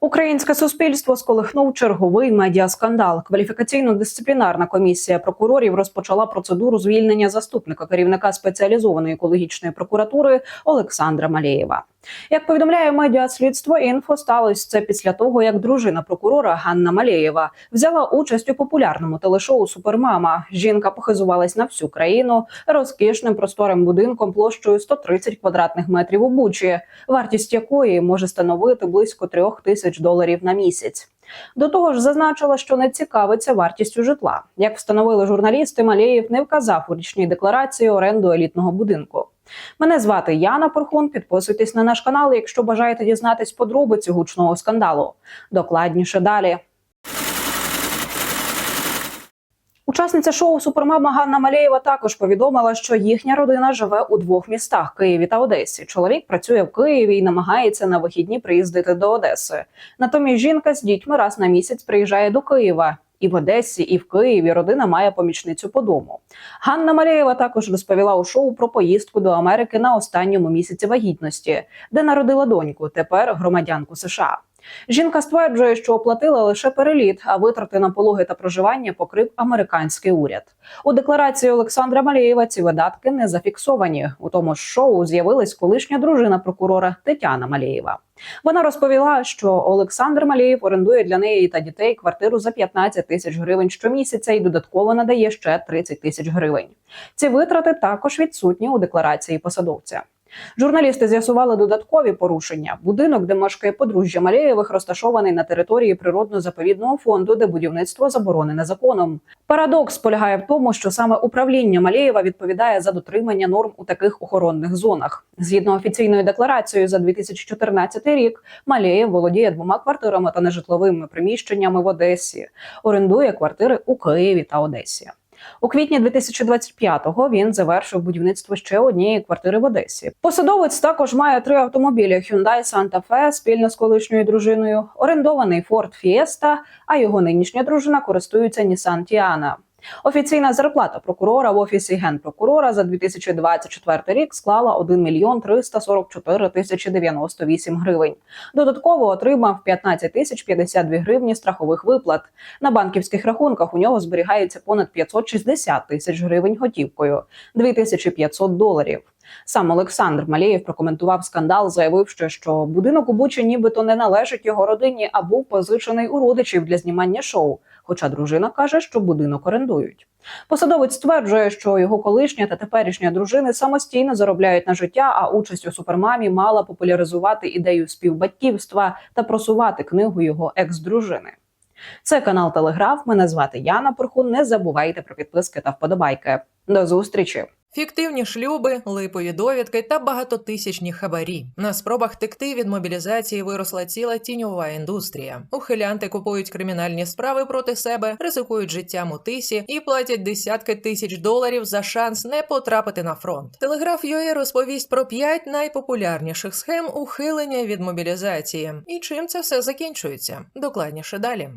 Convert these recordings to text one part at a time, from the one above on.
Українське суспільство сколихнув черговий медіаскандал. Кваліфікаційно-дисциплінарна комісія прокурорів розпочала процедуру звільнення заступника керівника спеціалізованої екологічної прокуратури Олександра Малєєва. Як повідомляє медіаслідство, інфо сталося це після того, як дружина прокурора Ганна Малєєва взяла участь у популярному телешоу Супермама. Жінка похизувалась на всю країну розкішним просторим будинком площею 130 квадратних метрів у Бучі, вартість якої може становити близько трьох тисяч доларів на місяць. До того ж, зазначила, що не цікавиться вартістю житла. Як встановили журналісти, Малєєв не вказав у річній декларації оренду елітного будинку. Мене звати Яна Порхун. Підписуйтесь на наш канал, якщо бажаєте дізнатись подробиці гучного скандалу. Докладніше далі. Учасниця шоу Супермама Ганна Малєєва також повідомила, що їхня родина живе у двох містах Києві та Одесі. Чоловік працює в Києві і намагається на вихідні приїздити до Одеси. Натомість жінка з дітьми раз на місяць приїжджає до Києва. І в Одесі, і в Києві родина має помічницю по дому. Ганна Малєєва також розповіла у шоу про поїздку до Америки на останньому місяці вагітності, де народила доньку, тепер громадянку США. Жінка стверджує, що оплатила лише переліт, а витрати на пологи та проживання покрив американський уряд. У декларації Олександра Малєєва ці видатки не зафіксовані. У тому ж шоу з'явилась колишня дружина прокурора Тетяна Малєєва. Вона розповіла, що Олександр Малєєв орендує для неї та дітей квартиру за 15 тисяч гривень щомісяця і додатково надає ще 30 тисяч гривень. Ці витрати також відсутні у декларації посадовця. Журналісти з'ясували додаткові порушення. Будинок, де мешкає подружжя Малєєвих, розташований на території природно-заповідного фонду, де будівництво заборонене законом. Парадокс полягає в тому, що саме управління Малєєва відповідає за дотримання норм у таких охоронних зонах. Згідно офіційною декларацією за 2014 рік, Малєєв володіє двома квартирами та нежитловими приміщеннями в Одесі. Орендує квартири у Києві та Одесі. У квітні 2025-го він завершив будівництво ще однієї квартири в Одесі. Посадовець також має три автомобілі: Hyundai Santa Fe спільно з колишньою дружиною, орендований Ford Fiesta, а його нинішня дружина користується Nissan Tiana. Офіційна зарплата прокурора в офісі генпрокурора за 2024 рік склала 1 мільйон 344 тисячі 98 гривень. Додатково отримав 15 тисяч 52 гривні страхових виплат. На банківських рахунках у нього зберігається понад 560 тисяч гривень готівкою, 2500 доларів. Сам Олександр Малєєв прокоментував скандал, заявивши, що будинок у Бучі нібито не належить його родині, а був позичений у родичів для знімання шоу. Хоча дружина каже, що будинок орендують. Посадовець стверджує, що його колишня та теперішня дружини самостійно заробляють на життя, а участь у супермамі мала популяризувати ідею співбатьківства та просувати книгу його екс-дружини. Це канал Телеграф. Мене звати Яна Порхун. Не забувайте про підписки та вподобайки. До зустрічі! Фіктивні шлюби, липові довідки та багатотисячні хабарі. На спробах текти від мобілізації виросла ціла тіньова індустрія. Ухилянти купують кримінальні справи проти себе, ризикують життям у тисі і платять десятки тисяч доларів за шанс не потрапити на фронт. Телеграф ЮЕ розповість про п'ять найпопулярніших схем ухилення від мобілізації і чим це все закінчується. Докладніше далі.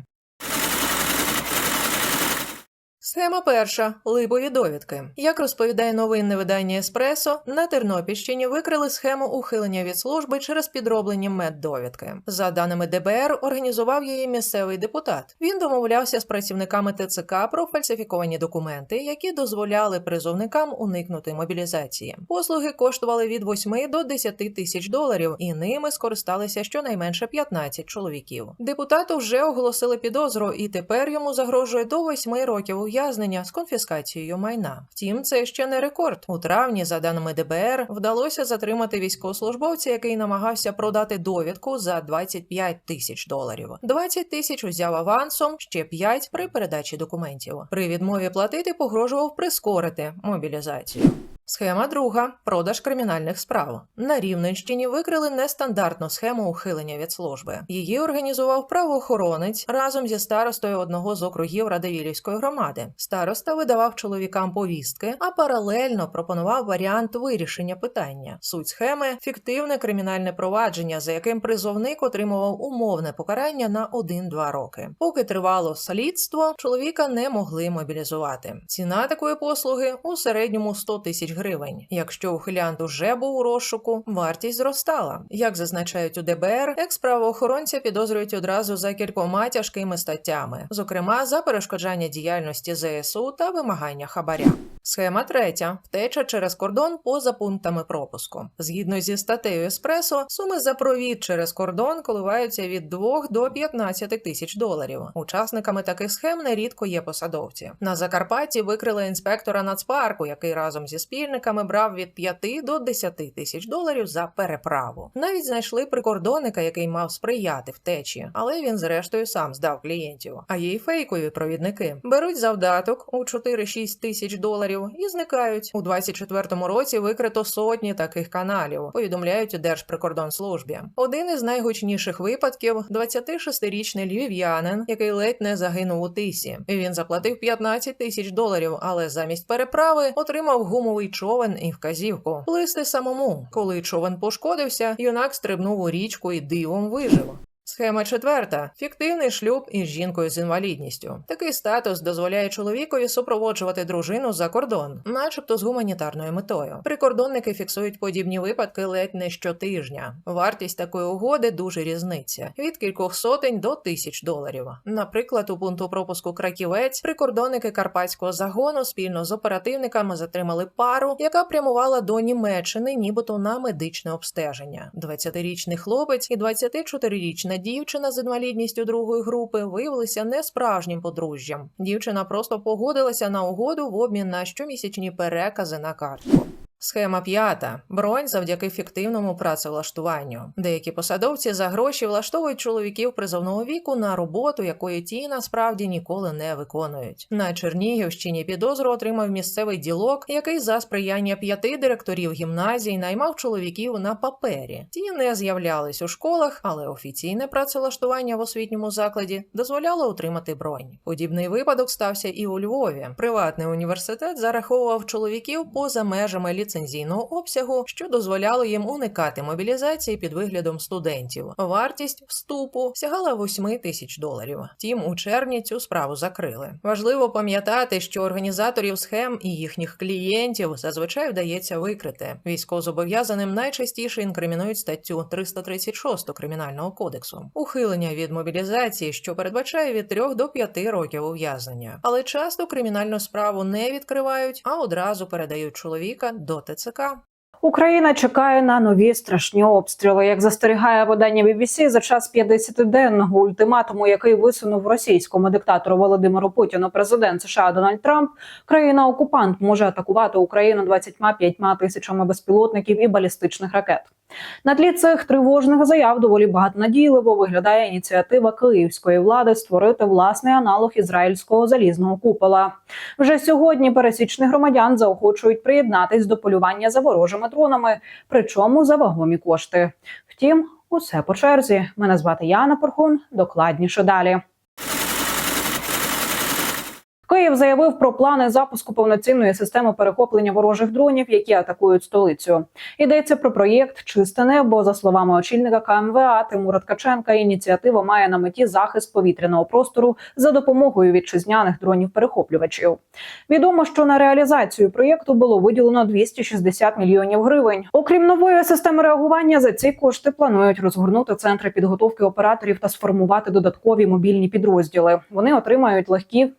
Схема перша липові довідки. Як розповідає новинне видання Еспресо, на Тернопільщині викрили схему ухилення від служби через підроблені меддовідки. За даними ДБР, організував її місцевий депутат. Він домовлявся з працівниками ТЦК про фальсифіковані документи, які дозволяли призовникам уникнути мобілізації. Послуги коштували від 8 до 10 тисяч доларів, і ними скористалися щонайменше 15 чоловіків. Депутату вже оголосили підозру, і тепер йому загрожує до 8 років ув'язнення з конфіскацією майна. Втім, це ще не рекорд. У травні, за даними ДБР, вдалося затримати військовослужбовця, який намагався продати довідку за 25 тисяч доларів. 20 тисяч узяв авансом, ще 5 при передачі документів. При відмові платити погрожував прискорити мобілізацію. Схема друга продаж кримінальних справ. На Рівненщині викрили нестандартну схему ухилення від служби. Її організував правоохоронець разом зі старостою одного з округів Радивілівської громади. Староста видавав чоловікам повістки, а паралельно пропонував варіант вирішення питання. Суть схеми фіктивне кримінальне провадження, за яким призовник отримував умовне покарання на 1-2 роки. Поки тривало слідство, чоловіка не могли мобілізувати. Ціна такої послуги у середньому 100 тисяч гривень. Якщо ухилянт уже був у розшуку, вартість зростала. Як зазначають у ДБР, екс-правоохоронця підозрюють одразу за кількома тяжкими статтями, зокрема за перешкоджання діяльності ЗСУ та вимагання хабаря. Схема третя втеча через кордон поза пунктами пропуску. Згідно зі статтею Еспресо, суми за провід через кордон коливаються від 2 до 15 тисяч доларів. Учасниками таких схем нерідко є посадовці. На Закарпатті викрили інспектора нацпарку, який разом зі спільниками брав від 5 до 10 тисяч доларів за переправу. Навіть знайшли прикордонника, який мав сприяти втечі, але він зрештою сам здав клієнтів. А є й фейкові провідники беруть завдаток у 4-6 тисяч доларів і зникають. У 24-му році викрито сотні таких каналів. Повідомляють у Держприкордонслужбі. Один із найгучніших випадків 26-річний львів'янин, який ледь не загинув у тисі. Він заплатив 15 тисяч доларів, але замість переправи отримав гумовий човен і вказівку плисти самому. Коли човен пошкодився, юнак стрибнув у річку і дивом вижив. Схема четверта фіктивний шлюб із жінкою з інвалідністю. Такий статус дозволяє чоловікові супроводжувати дружину за кордон, начебто з гуманітарною метою. Прикордонники фіксують подібні випадки ледь не щотижня. Вартість такої угоди дуже різниця від кількох сотень до тисяч доларів. Наприклад, у пункту пропуску Краківець прикордонники карпатського загону спільно з оперативниками затримали пару, яка прямувала до Німеччини, нібито на медичне обстеження. 20-річний хлопець і 24-річна дівчина з інвалідністю другої групи виявилися не справжнім подружжям. Дівчина просто погодилася на угоду в обмін на щомісячні перекази на картку. Схема п'ята бронь завдяки фіктивному працевлаштуванню. Деякі посадовці за гроші влаштовують чоловіків призовного віку на роботу, якої ті насправді ніколи не виконують. На Чернігівщині підозру отримав місцевий ділок, який за сприяння п'яти директорів гімназій наймав чоловіків на папері. Ті не з'являлись у школах, але офіційне працевлаштування в освітньому закладі дозволяло отримати бронь. Подібний випадок стався і у Львові. Приватний університет зараховував чоловіків поза межами ліцензійного обсягу, що дозволяло їм уникати мобілізації під виглядом студентів. Вартість вступу сягала 8 тисяч доларів. Втім, у червні цю справу закрили. Важливо пам'ятати, що організаторів схем і їхніх клієнтів зазвичай вдається викрити. Військовозобов'язаним найчастіше інкримінують статтю 336 кримінального кодексу ухилення від мобілізації, що передбачає від 3 до 5 років ув'язнення. Але часто кримінальну справу не відкривають, а одразу передають чоловіка до ТЦК. Україна чекає на нові страшні обстріли. Як застерігає видання BBC, за час 50-денного ультиматуму, який висунув російському диктатору Володимиру Путіну президент США Дональд Трамп, країна-окупант може атакувати Україну 25 тисячами безпілотників і балістичних ракет. На тлі цих тривожних заяв доволі багатонадійливо виглядає ініціатива київської влади створити власний аналог ізраїльського залізного купола. Вже сьогодні пересічних громадян заохочують приєднатись до полювання за ворожими дронами, причому за вагомі кошти. Втім, усе по черзі. Мене звати Яна Порхун. Докладніше далі. Київ заявив про плани запуску повноцінної системи перехоплення ворожих дронів, які атакують столицю. Йдеться про проєкт Чисте небо. За словами очільника КМВА Тимура Ткаченка, ініціатива має на меті захист повітряного простору за допомогою вітчизняних дронів-перехоплювачів. Відомо, що на реалізацію проєкту було виділено 260 мільйонів гривень. Окрім нової системи реагування, за ці кошти планують розгорнути центри підготовки операторів та сформувати додаткові мобільні підрозділи. Вони отримають легкі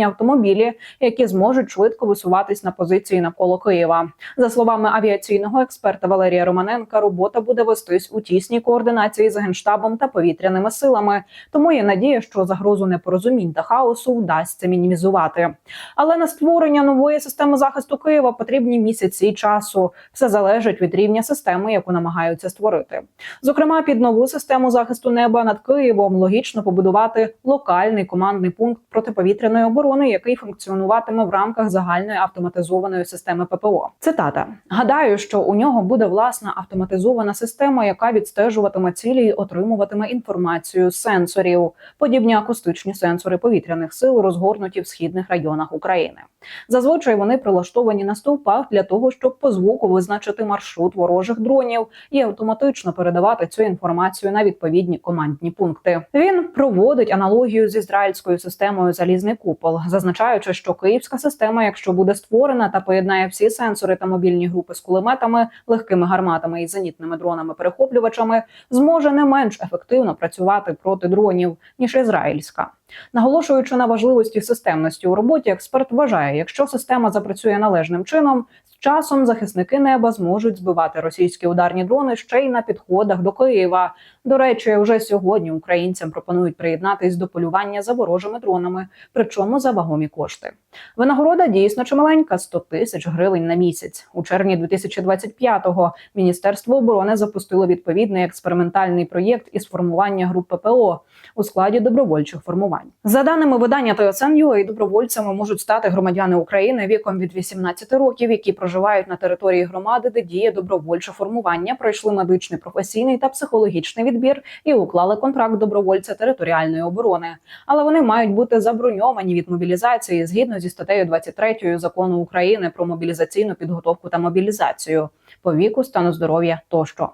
всюдихідні автомобілі, які зможуть швидко висуватись на позиції навколо Києва. За словами авіаційного експерта Валерія Романенка, робота буде вестись у тісній координації з генштабом та повітряними силами. Тому є надія, що загрозу непорозумінь та хаосу вдасться мінімізувати. Але на створення нової системи захисту Києва потрібні місяці часу. Все залежить від рівня системи, яку намагаються створити. Зокрема, під нову систему захисту неба над Києвом логічно побудувати локальний командний пункт протиповітряної оборони, який функціонуватиме в рамках загальної автоматизованої системи ППО. Цитата: гадаю, що у нього буде власна автоматизована система, яка відстежуватиме цілі і отримуватиме інформацію з сенсорів, подібні акустичні сенсори повітряних сил, розгорнуті в східних районах України. Зазвичай вони прилаштовані на стовпах для того, щоб по звуку визначити маршрут ворожих дронів і автоматично передавати цю інформацію на відповідні командні пункти. Він проводить аналогію з ізраїльською системою залізний купол. Зазначаючи, що київська система, якщо буде створена та поєднає всі сенсори та мобільні групи з кулеметами, легкими гарматами і зенітними дронами-перехоплювачами, зможе не менш ефективно працювати проти дронів ніж ізраїльська. Наголошуючи на важливості системності у роботі, експерт вважає, якщо система запрацює належним чином, часом захисники неба зможуть збивати російські ударні дрони ще й на підходах до Києва. До речі, вже сьогодні українцям пропонують приєднатись до полювання за ворожими дронами, причому за вагомі кошти. Винагорода дійсно чималенька 100 тисяч гривень на місяць. У червні 2025-го Міністерство оборони запустило відповідний експериментальний проєкт із формування груп ППО у складі добровольчих формувань. За даними видання ТСН.UA, добровольцями можуть стати громадяни України віком від 18 років, які проживають на території громади, де діє добровольче формування, пройшли медичний, професійний та психологічний відбір і уклали контракт добровольця територіальної оборони. Але вони мають бути заброньовані від мобілізації згідно зі статтею 23 закону України про мобілізаційну підготовку та мобілізацію по віку, стану здоров'я тощо.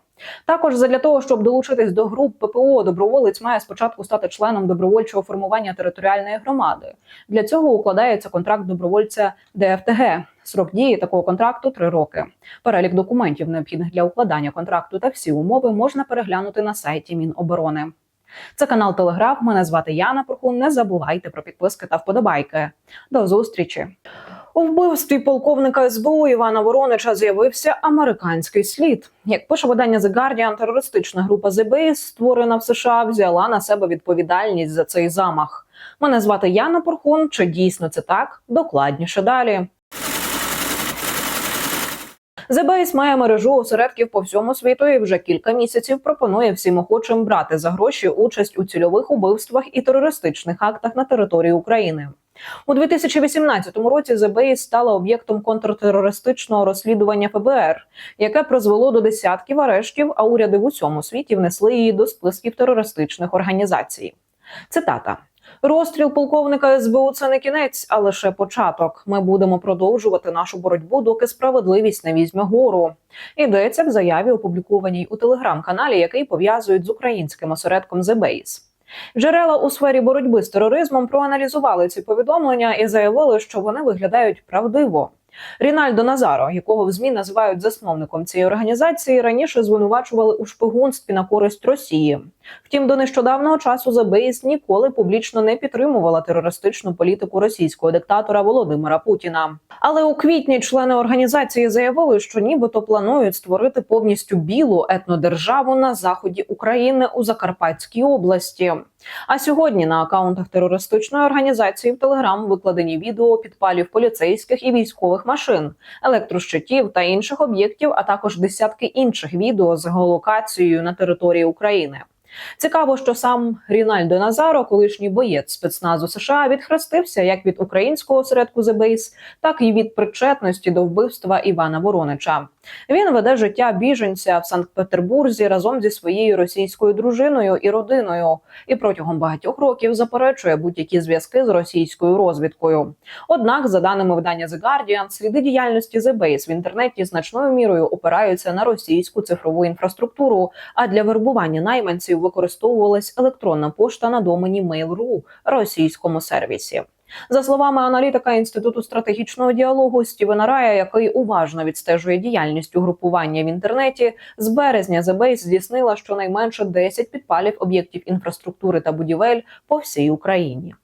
Також задля того, щоб долучитись до груп ППО, доброволець має спочатку стати членом добровольчого формування територіальної громади. Для цього укладається контракт добровольця ДФТГ. Срок дії такого контракту три роки. Перелік документів, необхідних для укладання контракту та всі умови можна переглянути на сайті Міноборони. Це канал Телеграф. Мене звати Яна Прохун. Не забувайте про підписки та вподобайки. До зустрічі. У вбивстві полковника СБУ Івана Воронича з'явився американський слід. Як пише видання The Guardian, терористична група The створена в США, взяла на себе відповідальність за цей замах. Мене звати Яна Порхун. Чи дійсно це так? Докладніше далі. The Base має мережу осередків по всьому світу і вже кілька місяців пропонує всім охочим брати за гроші участь у цільових убивствах і терористичних актах на території України. У 2018 році Base стала об'єктом контртерористичного розслідування ФБР, яке призвело до десятків арештів, а уряди в усьому світі внесли її до списків терористичних організацій. Цитата. Розстріл полковника СБУ це не кінець, а лише початок. Ми будемо продовжувати нашу боротьбу, доки справедливість не візьме гору. Йдеться в заяві, опублікованій у телеграм-каналі, який пов'язують з українським осередком The Base. Джерела у сфері боротьби з тероризмом проаналізували ці повідомлення і заявили, що вони виглядають правдиво. Рінальдо Назаро, якого в змі називають засновником цієї організації, раніше звинувачували у шпигунстві на користь Росії. Втім, до нещодавнього часу The ніколи публічно не підтримувала терористичну політику російського диктатора Володимира Путіна. Але у квітні члени організації заявили, що нібито планують створити повністю білу етнодержаву на заході України у Закарпатській області. А сьогодні на акаунтах терористичної організації в Телеграм викладені відео підпалів поліцейських і військових машин, електрощитів та інших об'єктів, а також десятки інших відео з геолокацією на території України. Цікаво, що сам Рінальдо Назаро, колишній боєць спецназу США, відхрестився як від українського осередку The Base, так і від причетності до вбивства Івана Воронича. Він веде життя біженця в Санкт-Петербурзі разом зі своєю російською дружиною і родиною, і протягом багатьох років заперечує будь-які зв'язки з російською розвідкою. Однак, за даними видання The Guardian, сліди діяльності The Base в інтернеті значною мірою опираються на російську цифрову інфраструктуру. А для вербування найманців використовувалась електронна пошта на домені Mail.ru російському сервісі. За словами аналітика інституту стратегічного діалогу Стівена Рая, який уважно відстежує діяльність угрупування в інтернеті, з березня The Base здійснила щонайменше 10 підпалів об'єктів інфраструктури та будівель по всій Україні.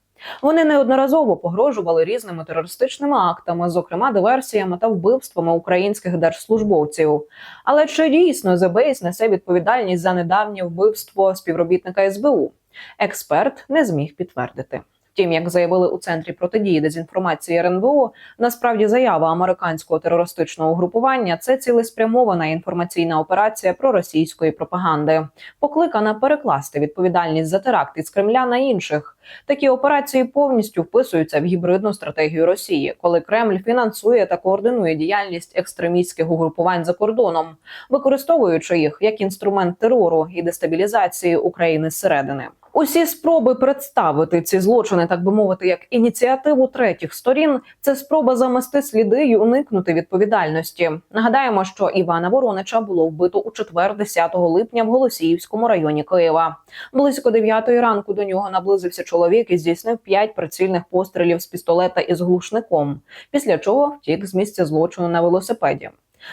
Вони неодноразово погрожували різними терористичними актами, зокрема диверсіями та вбивствами українських держслужбовців. Але чи дійсно ЗБС несе відповідальність за недавнє вбивство співробітника СБУ? Експерт не зміг підтвердити. Втім, як заявили у центрі протидії дезінформації РНБО, насправді заява американського терористичного угрупування це цілеспрямована інформаційна операція проросійської пропаганди, покликана перекласти відповідальність за теракт із Кремля на інших. Такі операції повністю вписуються в гібридну стратегію Росії, коли Кремль фінансує та координує діяльність екстремістських угрупувань за кордоном, використовуючи їх як інструмент терору і дестабілізації України зсередини. Усі спроби представити ці злочини, так би мовити, як ініціативу третіх сторін, це спроба замести сліди і уникнути відповідальності. Нагадаємо, що Івана Воронича було вбито у четвер, 10 липня, в Голосіївському районі Києва. Близько 9 ранку до нього наблизився чоловік і здійснив п'ять прицільних пострілів з пістолета із глушником, після чого втік з місця злочину на велосипеді.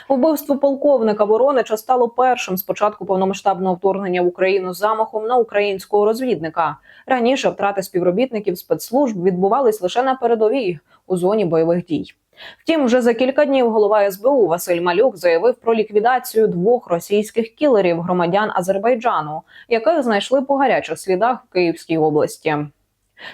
Вбивство полковника Воронича стало першим з початку повномасштабного вторгнення в Україну замахом на українського розвідника. Раніше втрати співробітників спецслужб відбувались лише на передовій у зоні бойових дій. Втім, вже за кілька днів голова СБУ Василь Малюк заявив про ліквідацію двох російських кілерів громадян Азербайджану, яких знайшли по гарячих слідах в Київській області.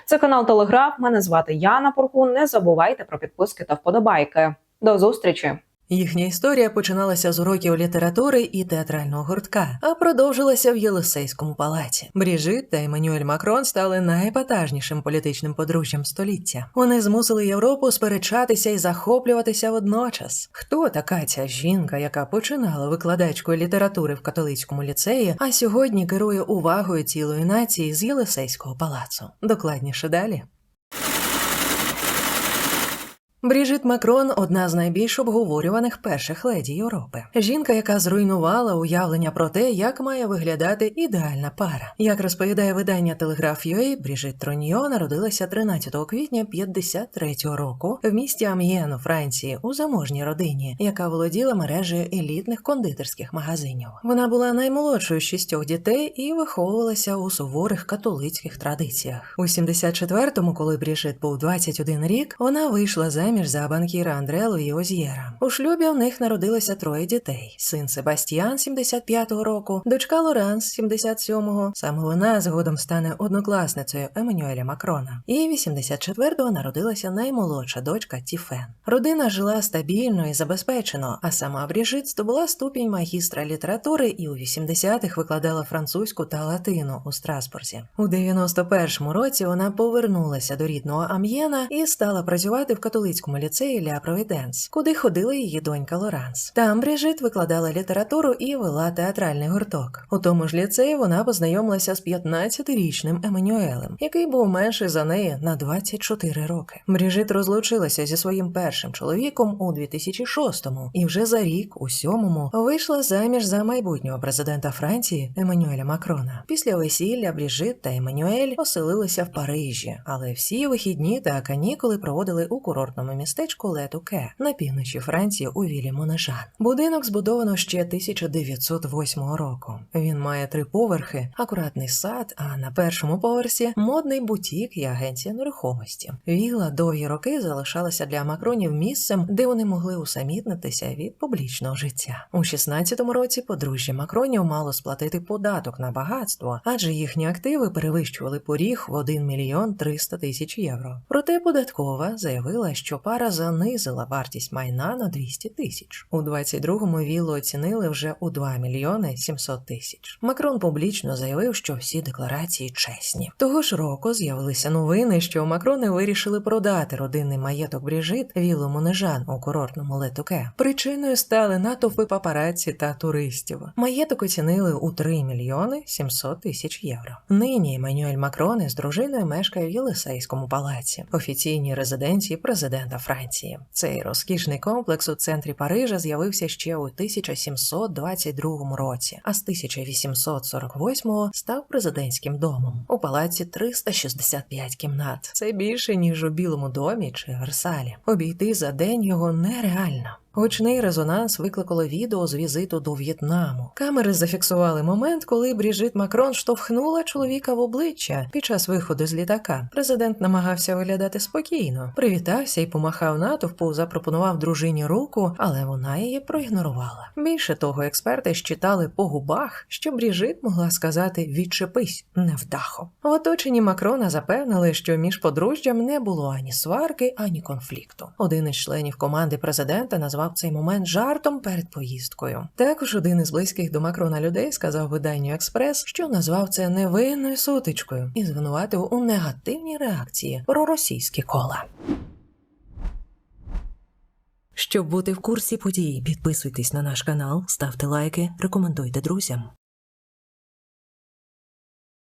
Це канал Телеграф. Мене звати Яна Порхун. Не забувайте про підписки та вподобайки. До зустрічі! Їхня історія починалася з уроків літератури і театрального гуртка, а продовжилася в Єлисейському палаці. Бріжит та Еммануель Макрон стали найепатажнішим політичним подружжям століття. Вони змусили Європу сперечатися і захоплюватися водночас. Хто така ця жінка, яка починала викладачкою літератури в католицькому ліцеї, а сьогодні керує увагою цілої нації з Єлисейського палацу? Докладніше далі. Бріжит Макрон одна з найбільш обговорюваних перших леді Європи. Жінка, яка зруйнувала уявлення про те, як має виглядати ідеальна пара. Як розповідає видання Телеграф UA, Бріжит Троньо народилася 13 квітня 53-го року в місті Ам'єн у Франції у заможній родині, яка володіла мережею елітних кондитерських магазинів. Вона була наймолодшою з шістьох дітей і виховувалася у суворих католицьких традиціях. У 74-му, коли Бріжит був 21 рік, вона вийшла заміж за банкіра Андре Луї Озьєра. У шлюбі у них народилося троє дітей: син Себастьян 75-го року, дочка Лоранс 77-го. Саме вона згодом стане однокласницею Еммануеля Макрона. І 84-го народилася наймолодша дочка Тіфен. Родина жила стабільно і забезпечено, а сама Бріжит здобула ступінь магістра літератури і у 80-х викладала французьку та латину у Страсбурзі. У 91-му році вона повернулася до рідного Ам'єна і стала працювати в католицькому ліцеї Ля Провіденс, куди ходила її донька Лоранс. Там Бріжит викладала літературу і вела театральний гурток. У тому ж ліцеї вона познайомилася з 15-річним Еммануелем, який був менший за неї на 24 роки. Бріжит розлучилася зі своїм першим чоловіком у 2006-му і вже за рік, у сьомому, вийшла заміж за майбутнього президента Франції Еммануеля Макрона. Після весілля Бріжит та Еммануель оселилися в Парижі, але всі вихідні та канікули проводили у курортному містечку Летуке на півночі Франції у Вілі Монежан. Будинок збудовано ще 1908 року. Він має три поверхи, акуратний сад, а на першому поверсі модний бутік і агенція нерухомості. Віла довгі роки залишалася для макронів місцем, де вони могли усамітнитися від публічного життя. У 16-му році подружжя Макронів мало сплатити податок на багатство, адже їхні активи перевищували поріг в 1 мільйон 300 тисяч євро. Проте податкова заявила, що пара занизила вартість майна на 200 тисяч. У 22-му віллу оцінили вже у 2 мільйони 700 тисяч. Макрон публічно заявив, що всі декларації чесні. Того ж року з'явилися новини, що Макрони вирішили продати родинний маєток Бріжит віллу Монежан у курортному Летуке. Причиною стали натовпи папараці та туристів. Маєток оцінили у 3 мільйони 700 тисяч євро. Нині Еммануель Макрон із дружиною мешкає в Єлисейському палаці, офіційній резиденції президента Франції. Цей розкішний комплекс у центрі Парижа з'явився ще у 1722 році, а з 1848 став президентським домом. У палаці 365 кімнат. Це більше ніж у Білому домі чи Версалі. Обійти за день його нереально. Гучний резонанс викликало відео з візиту до В'єтнаму. Камери зафіксували момент, коли Бріжит Макрон штовхнула чоловіка в обличчя під час виходу з літака. Президент намагався виглядати спокійно, привітався і помахав натовпу, запропонував дружині руку, але вона її проігнорувала. Більше того, експерти щитали по губах, що Бріжит могла сказати відчепись невдахо. В оточенні Макрона запевнили, що між подружжям не було ані сварки, ані конфлікту. Один із членів команди президента назвав цей момент жартом перед поїздкою. Також один із близьких до Макрона людей сказав виданню Експрес, що назвав це невинною сутичкою і звинуватив у негативній реакції про російські кола. Щоб бути в курсі подій, підписуйтесь на наш канал, ставте лайки, рекомендуйте друзям.